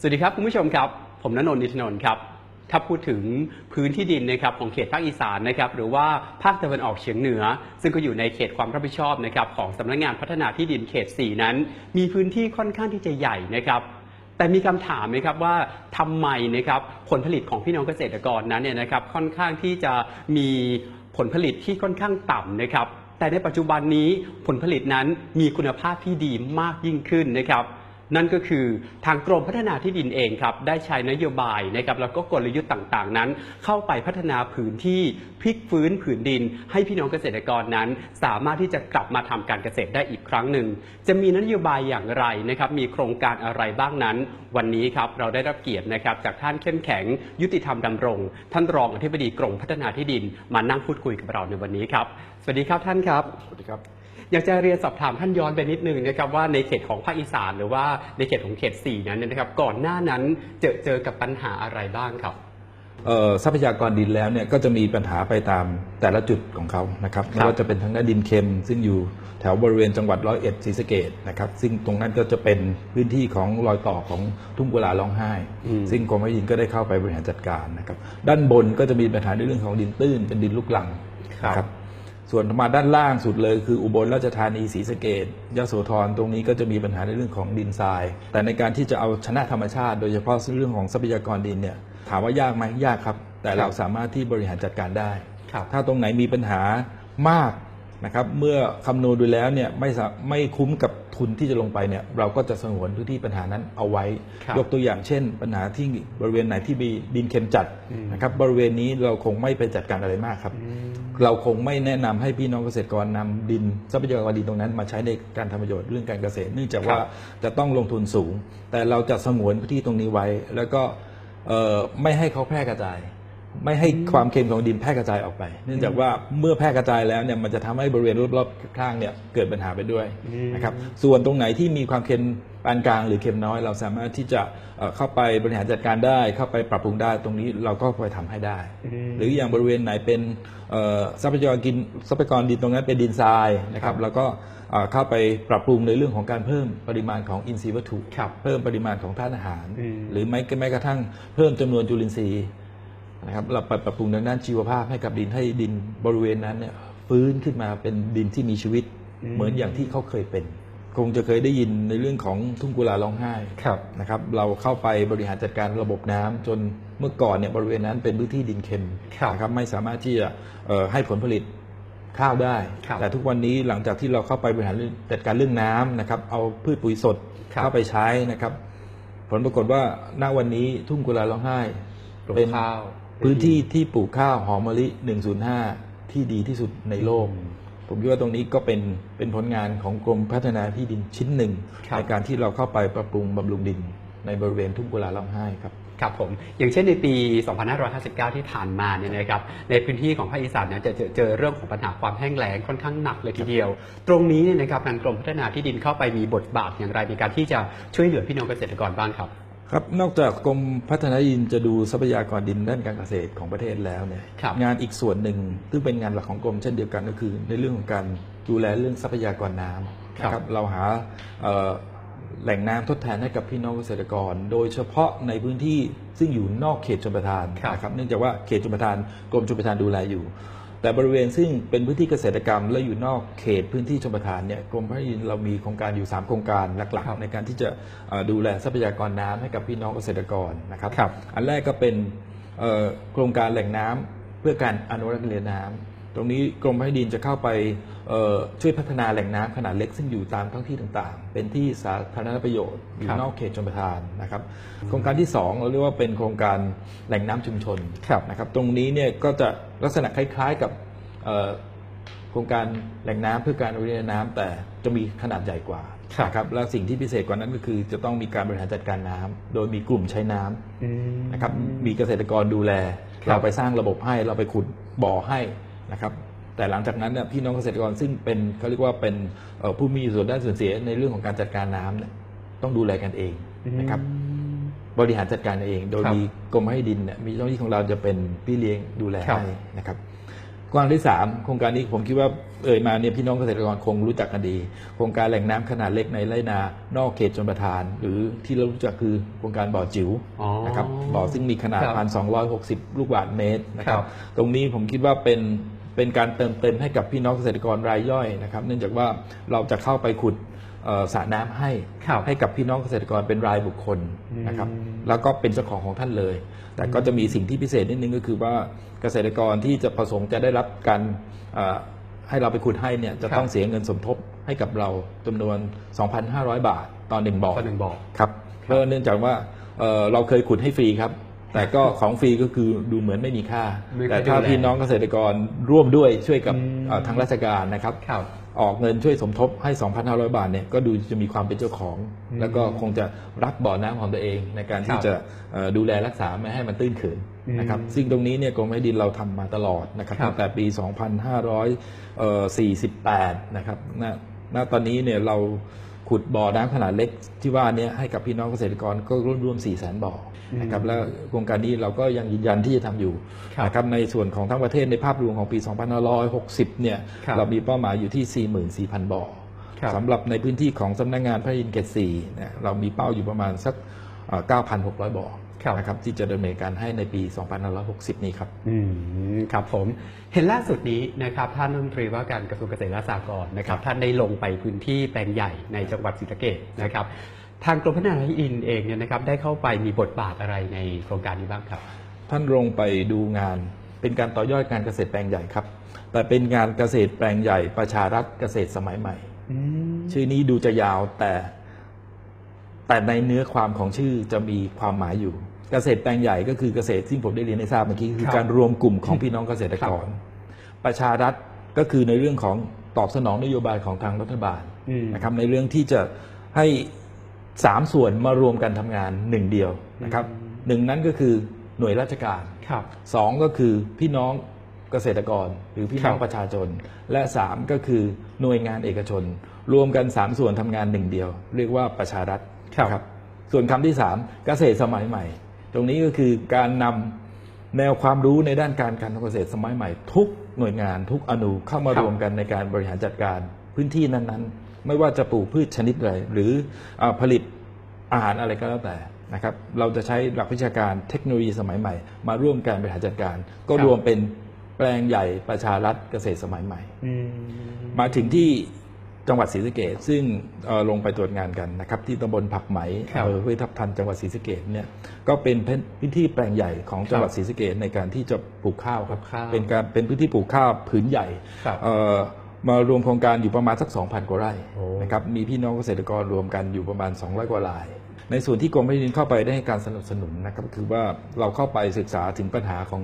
สวัสดีครับคุณผู้ชมครับ ผมณนนท์นิตนนท์ครับถ้าพูดถึงพื้นที่ดินนะครับของเขตภาคอีสานนะครับหรือว่าภาคตะวันออกเฉียงเหนือ ซึ่งก็อยู่ในเขตความรับผิดชอบนะครับของสำนักงานพัฒนาที่ดินเขต 4 นั้น มีพื้นที่ค่อนข้างที่จะใหญ่นะครับ แต่มีคำถามไหมครับว่าทำไมนะครับผลผลิตของพี่น้องเกษตรกรนั้นเนี่ยนะครับค่อนข้างที่จะมีผลผลิตที่ค่อนข้างต่ำนะครับ แต่ในปัจจุบันนี้ผลผลิตนั้นมีคุณภาพที่ดีมากยิ่งขึ้นนะครับ นั่นก็คือทางกรมพัฒนาที่ดินเองครับได้ใช้นโยบายนะครับแล้วก็กลยุทธ์ต่างๆ นั้น เข้าไปพัฒนาผืนที่พลิกฟื้นผืนดิน ให้พี่น้องเกษตรกรนั้น สามารถที่จะกลับมาทำการเกษตรได้อีกครั้งหนึ่ง จะมีนโยบายอย่างไรนะครับมีโครงการอะไรบ้างนั้น วันนี้ครับเราได้รับเกียรตินะครับจากท่านเข้มแข็ง ยุติธรรมดำรง ท่านรองอธิบดีกรมพัฒนาที่ดินมานั่งพูดคุยกับเราในวันนี้ครับสวัสดีครับท่านครับสวัสดีครับ อยากจะเรียนสอบถามท่านย้อนไปนิดนึงนะครับว่าในเขตของภาคอีสานหรือว่าในเขตของเขต4นั้นเนยนะครับ ก่อนหน้านั้นเจอเจอกับปัญหาอะไรบ้างครับเอ่อทรัพยากรดินแล้วเนี่ยก็จะมีปัญหาไปตามแต่ละจุดของเขานะครับไม่ว่าจะเป็นทางด้านดินเค็ม ซึ่งอยู่แถวบริเวณจังหวัดร้อยเอ็ดศรีสะเกดนะครับ ซึ่งตรงนั้นก็จะเป็นพื้นที่ของรอยต่อของทุ่งกุลาร้องไห้อืมซึ่งกรมดินก็ได้เข้าไปบริหารจัดการนะครับ ด้านบนก็จะมีปัญหาในเรื่องของดินตื้นเป็นดินลูกลังนะครับ ส่วนมาด้านล่างสุดเลยคืออุบลราชธานีศรีสะเกดยโสธรตรงนี้ก็จะมีปัญหาในเรื่องของดินทราย แต่ในการที่จะเอาชนะธรรมชาติ โดยเฉพาะเรื่องของทรัพยากรดินเนี่ยถามว่ายากไหมยากครับ แต่เราสามารถที่บริหารจัดการได้ครับถ้าตรงไหนมีปัญหามาก นะครับเมื่อคำนวณดูแล้วเนี่ยไม่สาไม่คุ้มกับทุนที่จะลงไปเนี่ยเราก็จะสงวนพื้นที่ปัญหานั้นเอาไว้ ครับยกตัวอย่างเช่น ปัญหาที่บริเวณไหนที่มีดินเค็มจัดอืม นะครับบริเวณนี้เราคงไม่ไปจัดการอะไรมากครับ เราคงไม่แนะนำให้พี่น้องเกษตรกรนำดินทรัพยากรดินตรงนั้น มาใช้ในการทำประโยชน์เรื่องการเกษตร เนื่องจากว่าครับจะต้องลงทุนสูง แต่เราจะสงวนพื้นที่ตรงนี้ไว้ แล้วก็เอ่อไม่ให้เขาแพร่กระจาย ไม่ให้ความเค็มของดินแพร่กระจายออกไป เนื่องจากว่าเมื่อแพร่กระจายแล้วเนี่ยมันจะทำให้บริเวณรอบๆข้างเนี่ยเกิดปัญหาไปด้วยอืมนะครับส่วนตรงไหนที่มีความเค็มปานกลางหรือเค็มน้อย เราสามารถที่จะเอ่อเข้าไปบริหารจัดการได้ เข้าไปปรับปรุงได้ตรงนี้เราก็ไปทำให้ได้มหรืออย่างบริเวณไหนเป็นเอ่อทรัพยากรกินทรัพยากรดินตรงนั้นเป็นดินทรายนะคครัรับบแล้วก็เอ่อเข้าไปปรับปรุงในเรื่องของการเพิ่มปริมาณของอินทรีย์วัตถุครับเพิ่มปริมาณของธาตุอาหารอืมหรือแม้แม้กระทั่งเพิ่มจำนวนจุลินทรีย์ นะครับเราปรับปรับปรุงทางด้านชีวภาพให้กับดินให้ดินบริเวณนั้นเนี่ยฟื้นขึ้นมาเป็นดินที่มีชีวิตอืมเหมือนอย่างที่เขาเคยเป็น คงจะเคยได้ยินในเรื่องของทุ่งกุลาร้องไห้ครับนะครับ เราเข้าไปบริหารจัดการระบบน้ำจนเมื่อก่อนเนี่ยบริเวณนั้นเป็นพื้นที่ดินเค็มครับนะครับไม่สามารถที่จะเอ่อให้ผลผลิตข้าวได้ครับแต่ทุกวันนี้หลังจากที่เราเข้าไปบริหารเรื่องจัดการเรื่องน้ำนะครับ เอาพืชปุ๋ยสดครับเข้าไปใช้นะครับ ผลปรากฏว่าณวันนี้ทุ่งกุลาร้องไห้ปลูกเป็นข้าว พื้นที่ที่ปลูกข้าวหอมมะลิ 105 ที่ดีที่สุดในโลกอืมผมคิดว่าตรงนี้ก็เป็นเป็นผลงานของกรมพัฒนาที่ดินชิ้นหนึ่งครับในการที่เราเข้าไปปรับปรุงบำรุงดินในบริเวณทุ่งกุลาร้องไห้ครับครับผมอย่างเช่นในปี 2559 ที่ผ่านมาเนี่ยนะครับในพื้นที่ของภาคอีสานเนี่ยจะเจอเจอเรื่องของปัญหาความแห้งแล้งค่อนข้างหนักเลยทีเดียว ตรงนี้เนี่ยนะครับทางกรมพัฒนาที่ดินเข้าไปมีบทบาทอย่างไรในการที่จะช่วยเหลือพี่น้องเกษตรกรบ้างครับ ครับนอกจากกรมพัฒนาดินจะดูทรัพยากรดินด้านการเกษตรของประเทศแล้วเนี่ยครับ งานอีกส่วนหนึ่งซึ่งเป็นงานหลักของกรมเช่นเดียวกันก็คือ ในเรื่องของการดูแลเรื่องทรัพยากรน้ำครับนะครับ เราหาเอ่อแหล่งน้ำทดแทนให้กับพี่น้องเกษตรกร โดยเฉพาะในพื้นที่ซึ่งอยู่นอกเขตชลประทานครับ นะครับ เนื่องจากว่าเขตชลประทานกรมชลประทานดูแลอยู่ แต่บริเวณซึ่งเป็นพื้นที่เกษตรกรรม และอยู่นอกเขตพื้นที่ชลประทานเนี่ยกรมพัฒนาดินเรามีโครงการอยู่ 3 โครงการหลักครับๆในการที่จะเอ่อดูแลทรัพยากรน้ำให้กับพี่น้องเกษตรกรนะครับครับอันแรกก็เป็นเอ่อโครงการแหล่งน้ำเพื่อการอนุรักษ์เรือน้ำ ตรงนี้กรมพัฒนาดินจะเข้าไปเอ่อช่วยพัฒนาแหล่งน้ำขนาดเล็กซึ่งอยู่ตามท้องที่ต่างๆ เป็นที่สาธารณประโยชน์อยู่ครับนอกเขตชลประทานนะครับ โครงการที่สองเราเรียกว่าเป็นโครงการแหล่งน้ำชุมชนครับนะครับตรงนี้เนี่ยก็จะลักษณะคล้ายๆกับเอ่อโครงการแหล่งน้ำเพื่อการอนุรักษ์น้ำแต่จะมีขนาดใหญ่กว่าครับนะครับและสิ่งที่พิเศษกว่านั้นก็คือจะต้องมีการบริหารจัดการน้ำโดยมีกลุ่มใช้น้ำนะครับมีเกษตรกรดูแลครับเราไปสร้างระบบให้เราไปขุดบ่อให้ นะครับแต่หลังจากนั้นเนี่ยพี่น้องเกษตรกรซึ่งเป็นเขาเรียกว่าเป็นเอ่อผู้มีส่วนได้ส่วนเสียในเรื่องของการจัดการน้ำเนี่ยต้องดูแลกันเองนะครับ บริหารจัดการเอง โดยครับมีกรมให้ดินเนี่ยมีเจ้าหน้าที่ของเราจะเป็นพี่เลี้ยงดูแลครับให้นะครับโคกรที่สามโครงการนี้ผมคิดว่าเอ่ยมาเนี่ยพี่น้องเกษตรกรคงรู้จักกันดี โครงการแหล่งน้ำขนาดเล็กในไรนานอกเขตชนประทาน หรือที่เรารู้จักคือโครงการบ่อจิ๋วอ๋อนะครับบ่อซึ่งมีขนาดครับพันสองลูกบาศก์เมตรนะครัครับบตรงนี้ผมคิดว่าเป็น เป็นการเติมเต็มให้กับพี่น้องเกษตรกรรายย่อยนะครับ เนื่องจากว่าเราจะเข้าไปขุดเอ่อสระน้ำให้ครับให้กับพี่น้องเกษตรกรเป็นรายบุคคลนะครับอืมแล้วก็เป็นเจ้าของของท่านเลย แต่ก็จะมีสิ่งที่พิเศษนิดนึงก็คือว่าเกษตรกรที่จะประสงค์จะได้รับการเอ่อให้เราไปขุดให้เนี่ยจะครับต้องเสียเงินสมทบให้กับเราจำนวน 2,500 บาทต่อหนึ่งบ่อก็หนึ่งบอกครับเพราะเนื่องจากว่าเอ่อเราเคยขุดให้ฟรีครับ แต่ก็ของฟรีก็คือดูเหมือนไม่มีค่าไม่ค่อยแต่ถ้าดูแลพี่น้องเกษตรกรร่วมด้วยช่วยกับอืมเอ่อทางราชการนะครับครับ ออกเงินช่วยสมทบให้ 2,500 บาทเนี่ยก็ดูจะมีความเป็นเจ้าของอืมแล้วก็คงจะรักบ่อน้ำของตัวเอง ในการคที่รับจะเอ่อดูแลรักษาไม่ให้มันตื้นเขินอืมนะครับซึ่งตรงนี้เนี่ยกรมแผ่นดินเราทำมาตลอดนะครับครับตั้งแต่ปี 2548 นะครับณณตอนนี้เนี่ยเรา ขุดบ่อน้ำขนาดเล็กที่ว่าเนี้ให้กับพี่น้องเกษตรกรก็รวมๆ4 0 0 0 0 0 บ่อนะครับแล้วโครงการนี้เราก็ยังยืนยันที่จะทำอยู่ครับนะครับในส่วนของทั้งประเทศในภาพรวมของปี 2560 เนี่ยครับเรามีเป้าหมายอยู่ที่ 44,000 บ่อครับสำหรับในพื้นที่ของสำนักงานพระอินทร์เขต4เนี่ยเรามีเป้าอยู่ประมาณสักเอ่อ 9,600 บ่อครับนะครับที่จะดำเนินการให้ในปี 2560 นี้ครับอืมครับผมเห็นล่าสุดนี้นะครับท่านรัฐมนตรีว่าการกระทรวงเกษตรและสหกรณ์นะครับท่านได้ลงไปพื้นที่แปลงใหญ่ในจังหวัดศรีสะเกษนะครับทางกรมพัฒนาที่ดินเองเนี่ยนะครับได้เข้าไปมีบทบาทอะไรในโครงการนี้บ้างครับ ท่านลงไปดูงานเป็นการต่อยอดการเกษตรแปลงใหญ่ครับ แต่เป็นงานเกษตรแปลงใหญ่ประชารัฐเกษตรสมัยใหม่ชื่อนี้ดูจะยาวแต่ แต่ในเนื้อความของชื่อจะมีความหมายอยู่ เกษตรแปลงใหญ่ก็คือเกษตรซึ่งผมได้เรียนให้ทราบเมื่อกี้คือครับการรวมกลุ่มของพี่น้องเกษตรกร ประชารัฐก็คือในเรื่องของตอบสนองนโยบายของทางรัฐบาลอืมนะครับในเรื่องที่จะให้สามส่วนมารวมกันทำงานหนึ่งเดียวนะครับหนึ่งนั้นก็คือหน่วยราชการครับสองก็คือพี่น้องเกษตรกรหรือพี่น้องครับประชาชน และสามก็คือหน่วยงานเอกชน รวมกันสามส่วนทำงานหนึ่งเดียว เรียกว่าประชารัฐ ครับนะส่วนคำที่สามเกษตรสมัยใหม่ ตรงนี้ก็คือการนำแนวความรู้ในด้านการการทำเกษตรสมัยใหม่ ทุกหน่วยงานทุกอนุเข้ามารวมกันในการบริหารจัดการพื้นที่นั้นๆ ไม่ว่าจะปลูกพืชชนิดใดหรืออาผลิตอาหารอะไรก็แล้วแต่นะครับ เราจะใช้หลักวิชาการเทคโนโลยีสมัยใหม่ มาร่วมการบริหารจัดการ ก็ครับรวมเป็นแปลงใหญ่ประชารัฐเกษตรสมัยใหม่อืมมาถึงที่ จังหวัดศรีสะเกดซึ่งเอ่อลงไปตรวจงานกันนะครับที่ตำบลผักไหมครับอำเภอห้วยทับทันจังหวัดศรีสะเกดเนี่ยก็เป็นพื้นที่แปลงใหญ่ของจังหวัดศรีสะเกดในการที่จะปลูกข้าวครับปลูกข้าวเป็นการเป็นพื้นที่ปลูกข้าวผืนใหญ่ครับเอ่อมารวมโครงการอยู่ประมาณสัก 2,000 กว่าไร่โอ้นะครับมีพี่น้องเกษตรกรรวมกันอยู่ประมาณ 200 กว่าราย ในส่วนที่กรมแผ่นดินเข้าไปได้ให้การสนับสนุนนะครับคือว่าเราเข้าไปศึกษาถึงปัญหาของ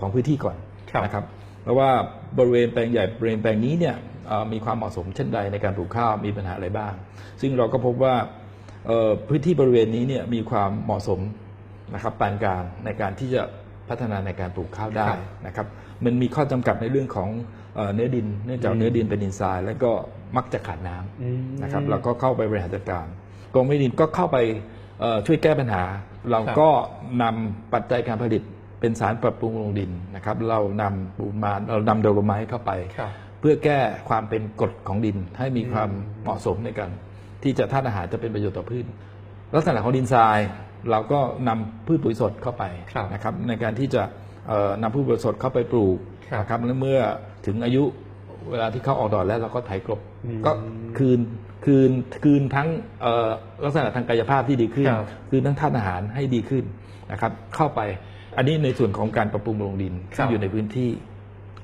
ของพื้นที่ก่อนครับนะครับเพราะว่าบริเวณแปลงใหญ่บริเวณแปลงนี้เนี่ยเอ่อ มีความเหมาะสมเช่นใดในการปลูกข้าวมีปัญหาอะไรบ้าง ซึ่งเราก็พบว่าเอ่อพื้นที่บริเวณนี้เนี่ยมีความเหมาะสมนะครับปานกลางในการที่จะพัฒนาในการปลูกข้าวได้ครับนะครับ มันมีข้อจำกัดในเรื่องของเอ่อเนื้อดิน เนื่องจากอืมเนื้อดินเป็นดินทราย แล้วก็มักจะขาดน้ำอืมนะครับเราก็เข้าไปบริหารจัดการกรมแผ่นดินก็เข้าไปเอ่อช่วยแก้ปัญหา เราก็นำปัจจัยการผลิตเป็นสารปรับปรุงลงดินนะครับ เรานำปูนมาเรานำโดโลไมต์เข้าไปครับ เพื่อแก้ความเป็นกรดของดินให้มีความเหมาะสมในการที่จะธาตุอาหารจะเป็นประโยชน์ต่อพืชลักษณะของดินทรายเราก็นำพืชปุ๋ยสดเข้าไปครับนะครับในการที่จะเอ่อนำพืชปุ๋ยสดเข้าไปปลูกครับนะครับแล้วเมื่อถึงอายุเวลาที่เขาออกดอกแล้วเราก็ไถกลบอืมก็คืนคืนคืนทั้งเอ่อลักษณะทางกายภาพที่ดีขึ้นครับคืนทั้งธาตุอาหารให้ดีขึ้นนะครับเข้าไปอันนี้ในส่วนของการปรับปรุงโรงดินครัที่บอยู่ในพื้นที่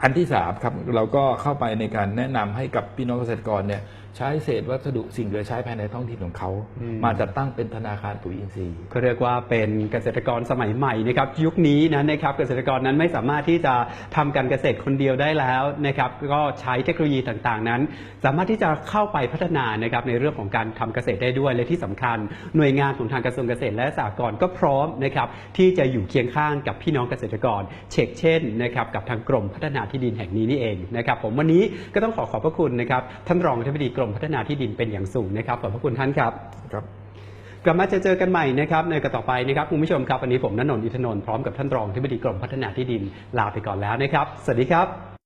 อันที่สามครับเราก็เข้าไปในการแนะนำให้กับพี่น้องเกษตรกรเนี่ยใช้เศษวัสดุสิ่งเหลือใช้ภายในท้องถิ่นของเขาอืมมาจัดตั้งเป็นธนาคารปุ๋ยอินทรีย์ก็เรียกว่าเป็นเกษตรกรสมัยใหม่นะครับยุคนี้นะนะครับเกษตรกรนั้นไม่สามารถที่จะทำการเกษตรคนเดียวได้แล้วนะครับก็ใช้เทคโนโลยีต่างๆนั้น สามารถที่จะเข้าไปพัฒนานะครับในเรื่องของการทำเกษตรได้ด้วยและที่สำคัญ หน่วยงานของทางกระทรวงเกษตรและสหกรณ์ก็พร้อมนะครับที่จะอยู่เคียงข้างกับพี่น้องเกษตรกร เช็คเช่นนะครับกับทางกรมพัฒนาที่ดินแห่งนี้นี่เองนะครับผมวันนี้ก็ต้องขอขอบพระคุณนะครับท่านรองอธิบดีกรมพัฒนาที่ดินเป็นอย่างสูงนะครับขอบพระคุณท่านครับครับกลับมาเจอเจอกันใหม่นะครับในกันต่อไปนะครับคุณผู้ชมครับวันนี้ผมณนนท์อินทนนท์พร้อมกับท่านรองที่บดีกรมพัฒนาที่ดินลาไปก่อนแล้วนะครับ สวัสดีครับ